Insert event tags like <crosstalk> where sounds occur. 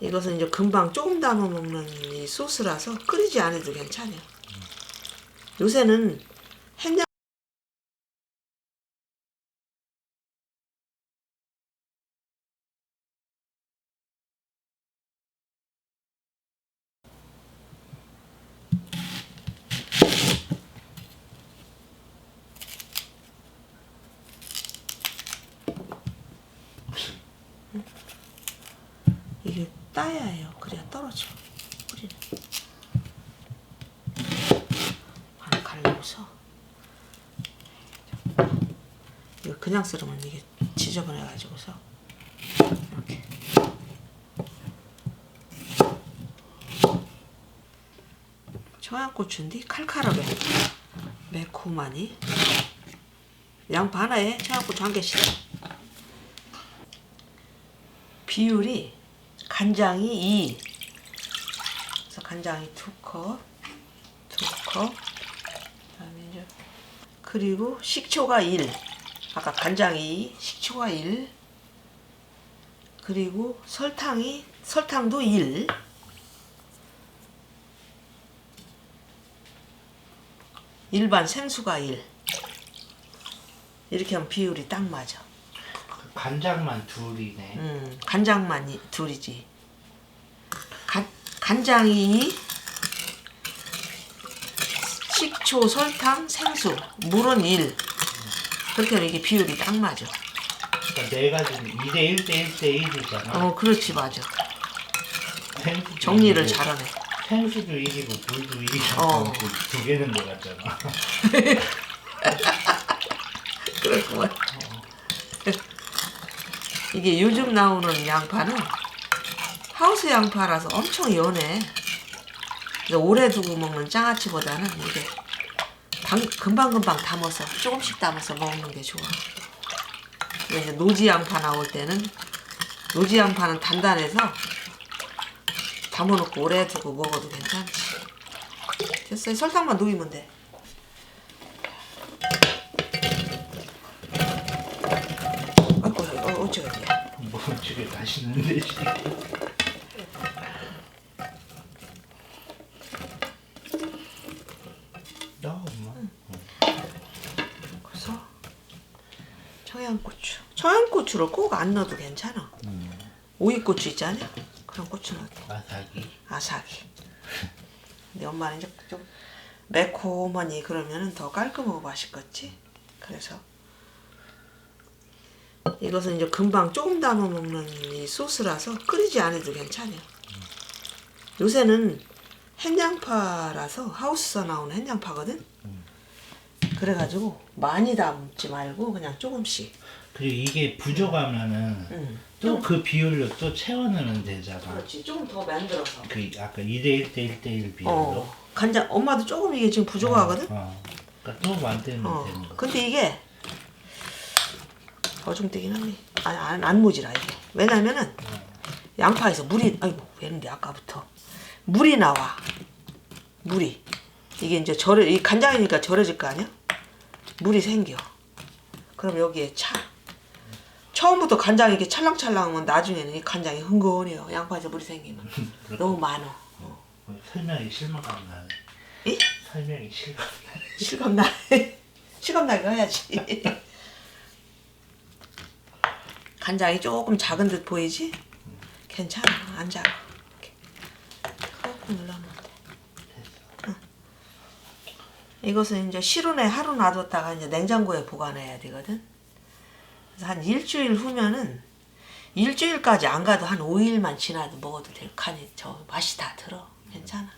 이것은 이제 금방 조금 담아 먹는 이 소스라서 끓이지 않아도 괜찮아요. 요새는 햄양 이게 따야 해요. 그래야 떨어져. 뿌리는. 하나 갈라서. 이거 그냥 썰으면 이게 지저분해가지고서. 이렇게. 청양고추인데 칼칼하게. 매콤하니? 하나에 청양고추 한 개씩. 비율이 간장이 2 그래서 간장이 2컵 2컵. 그다음에 그리고 식초가 1 아까 간장이 2 식초가 1 그리고 설탕이 설탕도 1 일반 생수가 1 이렇게 하면 비율이 딱 맞아 간장만 둘이네. 음, 간장만 이- 둘이지. 간, 간장이 식초, 설탕, 생수, 물은 1. 그렇게 하면 이게 비율이 딱 맞아. 그러니까 네 가지는 2대 1대 1대 1이잖아. 어, 그렇지, 맞아. 생수도 정리를 1이고, 잘하네. 생수도 1이고 물도 1이고 어. 두 개는 들어갔잖아. <laughs> 그렇구만. 이게 요즘 나오는 양파는 하우스 양파라서 엄청 연해. 오래 두고 먹는 장아찌보다는 이게 당- 금방금방 담아서 조금씩 담아서 먹는 게 좋아. 이제 노지 양파 나올 때는 노지 양파는 단단해서 담아놓고 오래 두고 먹어도 괜찮지. 됐어요. 설탕만 녹이면 돼. 뭐 집에 가시는 대신 나 엄마. 그래서 청양고추. 청양고추를 꼭 안 넣어도 괜찮아. 오이고추 있잖아요. 그런 고추 넣어도 아삭이. 아삭이. 근데 엄마는 이제 좀 매콤하니 그러면은 더 깔끔하고 맛있겠지. 그래서 이것은 이제 금방 조금 담아 먹는 이 소스라서 끓이지 않아도 괜찮아요. 요새는 햇양파라서 하우스에서 나오는 햇양파거든. 그래가지고 많이 담지 말고 그냥 조금씩. 그리고 이게 부족하면은 응. 또 그 비율로 또 채워넣으면 되잖아. 그렇지. 조금 더 만들어서. 그 아까 2대 1대 1대 1 비율로. 어. 간장 엄마도 조금 이게 지금 부족하거든. 어. 그러니까 또 만들면 어. 되는 거. 근데 이게 어중되긴 하네. 아니 안, 안 모지라 이게. 왜냐면은 양파에서 물이 아이고 왜는데 아까부터 물이 나와. 물이 이게 이제 절여 이 간장이니까 절여질 거 아니야? 물이 생겨. 그럼 여기에 차. 처음부터 간장이 이렇게 찰랑찰랑하면 나중에는 이 간장이 흥건해요. 양파에서 물이 생기면 너무 많어. 어. 설명이 실망감 나네. 이? 설명이 실망 나네. 실감나 <laughs> 실감나게 해야지 <laughs> 간장이 조금 작은 듯 보이지? 괜찮아. 안 작아. 이렇게. 콕 눌러놓으면 돼. 응. 이것은 이제 실온에 하루 놔뒀다가 이제 냉장고에 보관해야 되거든. 그래서 한 일주일 후면은 일주일까지 안 가도 한 5일만 지나도 먹어도 될 칸이 저 맛이 다 들어. 괜찮아